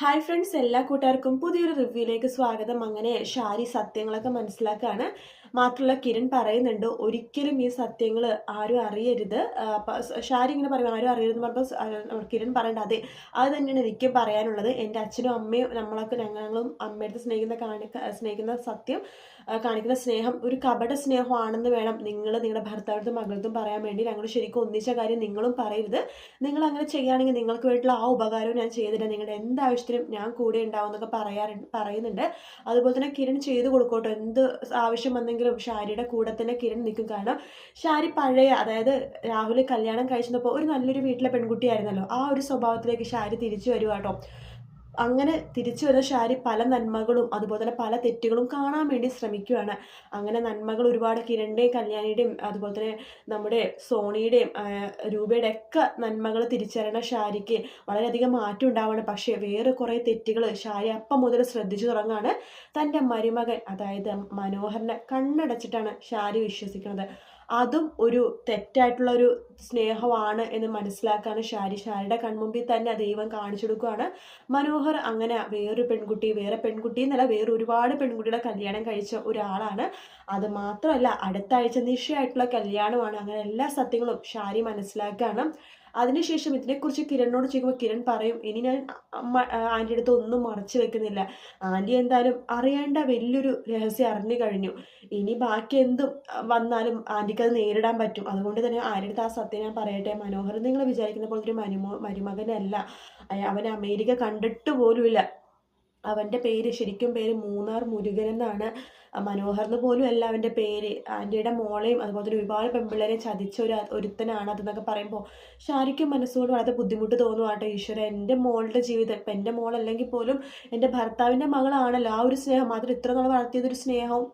Hi friends എല്ലാ കൂട്ടുകാർക്കും പുതിയൊരു റിവ്യൂയിലേക്ക് സ്വാഗതം. അങ്ങനെ ഷാരി സത്യങ്ങളൊക്കെ മനസ്സിലാക്കാണ്. മാത്രമല്ല കിരൺ പറയുന്നുണ്ട് ഒരിക്കലും ഈ സത്യങ്ങൾ ആരും അറിയരുത്. ഷാരി ഇങ്ങനെ പറയും ആരും അറിയരുതെന്ന് പറഞ്ഞപ്പോൾ കിരൺ പറയേണ്ട. അതെ അത് തന്നെയാണ് എനിക്കും പറയാനുള്ളത്. എന്റെ അച്ഛനും അമ്മയും നമ്മളൊക്കെ ഞങ്ങളും അമ്മയുടെ സ്നേഹിക്കുന്ന കാണിക്ക സ്നേഹിക്കുന്ന സത്യം കാണിക്കുന്ന സ്നേഹം ഒരു കപട സ്നേഹമാണെന്ന് വേണം നിങ്ങൾ നിങ്ങളുടെ ഭർത്താവിനും മകളത്തും പറയാൻ വേണ്ടി ഞങ്ങൾ ശരിക്കും ഒന്നിച്ച കാര്യം നിങ്ങളും പറയരുത്. നിങ്ങൾ അങ്ങനെ ചെയ്യുകയാണെങ്കിൽ നിങ്ങൾക്ക് വേണ്ടിയിട്ടുള്ള ആ ഉപകാരവും ഞാൻ ചെയ്തിട്ട് നിങ്ങളുടെ എന്താവശ്യത്തിനും ഞാൻ കൂടെ ഉണ്ടാവും എന്നൊക്കെ പറയാറുണ്ട് പറയുന്നുണ്ട്. അതുപോലെ തന്നെ കിരൺ ചെയ്തു കൊടുക്കോട്ടോ. എന്ത് ആവശ്യം വന്നെങ്കിലും ഷാരിയുടെ കൂടെ തന്നെ കിരൺ നിൽക്കും. കാരണം ഷാരി പഴയ അതായത് രാഹുൽ കല്യാണം കഴിച്ചപ്പോൾ ഒരു നല്ലൊരു വീട്ടിലെ പെൺകുട്ടിയായിരുന്നല്ലോ. ആ ഒരു സ്വഭാവത്തിലേക്ക് ഷാരി തിരിച്ചു വരുവാട്ടോ അങ്ങനെ തിരിച്ചു വരുന്ന ഷാരി പല നന്മകളും അതുപോലെ തന്നെ പല തെറ്റുകളും കാണാൻ വേണ്ടി ശ്രമിക്കുകയാണ്. അങ്ങനെ നന്മകൾ ഒരുപാട് കിരണിന്റെയും കല്യാണിയുടെയും അതുപോലെ തന്നെ നമ്മുടെ സോണിയുടെയും രൂപയുടെ ഒക്കെ നന്മകൾ തിരിച്ചറിയണ ഷാരിക്ക് വളരെയധികം മാറ്റം ഉണ്ടാവുകയാണ്. പക്ഷേ വേറെ കുറേ തെറ്റുകൾ ഷാരി അപ്പം മുതൽ ശ്രദ്ധിച്ചു തുടങ്ങാണ് തന്റെ മരുമകൻ. അതായത് മനോഹരനെ കണ്ണടച്ചിട്ടാണ് ഷാരി വിശ്വസിക്കുന്നത്. അതും ഒരു തെറ്റായിട്ടുള്ള ഒരു സ്നേഹമാണ് എന്ന് മനസ്സിലാക്കാൻ ഷാരി ഷാരിയുടെ കൺമുമ്പിൽ തന്നെ ദൈവം കാണിച്ചു കൊടുക്കുകയാണ്. മനോഹർ അങ്ങനെ വേറൊരു പെൺകുട്ടി വേറെ പെൺകുട്ടി എന്നല്ല വേറെ ഒരുപാട് പെൺകുട്ടികളെ കല്യാണം കഴിച്ച ഒരാളാണ്. അത് മാത്രമല്ല അടുത്ത ആഴ്ച നിശ്ചയമായിട്ടുള്ള കല്യാണമാണ്. അങ്ങനെ എല്ലാ സത്യങ്ങളും ഷാരി മനസ്സിലാക്കുകയാണ്. അതിനുശേഷം ഇതിനെക്കുറിച്ച് കിരണിനോട് ചോദിക്കുമ്പോൾ കിരൺ പറയും ഇനി ഞാൻ ആന്റിയുടെ അടുത്ത് ഒന്നും മറച്ചു വെക്കുന്നില്ല. ആന്റി എന്തായാലും അറിയേണ്ട വലിയൊരു രഹസ്യം അറിഞ്ഞു കഴിഞ്ഞു. ഇനി ബാക്കി എന്തും വന്നാലും ആന്റിക്ക് അത് നേരിടാൻ പറ്റും. അതുകൊണ്ട് തന്നെ ആരുടെ ആ സത്യം ഞാൻ പറയട്ടെ. മനോഹർ നിങ്ങൾ വിചാരിക്കുന്ന പോലത്തെ ഒരു മരുമോ മരുമകനല്ല. അവൻ അമേരിക്ക കണ്ടിട്ട് പോലുമില്ല. അവന്റെ പേര് ശരിക്കും പേര് മൂന്നാർ മുരുകൻ എന്നാണ്. മനോഹർ പോലും അല്ല അവന്റെ പേര് ആന്റിയുടെ മോളെയും അതുപോലെ തന്നെ ഒരുപാട് പെൺപിള്ളേരെ ചതിച്ച ഒരു ഒരുത്തനാണ് അതെന്നൊക്കെ പറയുമ്പോൾ ഷാരിക്കും മനസ്സുകൊണ്ട് വളരെ ബുദ്ധിമുട്ട് തോന്നും ആട്ടോ ഈശ്വര. എന്റെ മോളുടെ ജീവിതം ഇപ്പം എന്റെ മോളല്ലെങ്കിൽ പോലും എന്റെ ഭർത്താവിന്റെ മകളാണല്ലോ ആ ഒരു സ്നേഹം. മാത്രം ഇത്ര നാൾ വളർത്തിയതൊരു സ്നേഹവും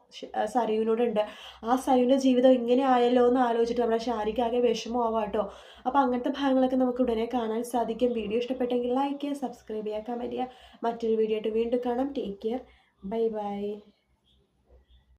സരയുവിനോടുണ്ട് ആ സരയുവിന്റെ ജീവിതം ഇങ്ങനെ ആയല്ലോ എന്ന് ആലോചിച്ചിട്ട് നമ്മുടെ ശാരിക്ക് ആകെ വിഷമമാവാം കേട്ടോ. അപ്പോൾ അങ്ങനത്തെ ഭാഗങ്ങളൊക്കെ നമുക്ക് ഉടനെ കാണാൻ സാധിക്കും. വീഡിയോ ഇഷ്ടപ്പെട്ടെങ്കിൽ ലൈക്ക് ചെയ്യുക സബ്സ്ക്രൈബ് ചെയ്യുക കമന്റ് ചെയ്യുക. മറ്റൊരു വീഡിയോ ആയിട്ട് വീണ്ടും കാണാം. Take care bye bye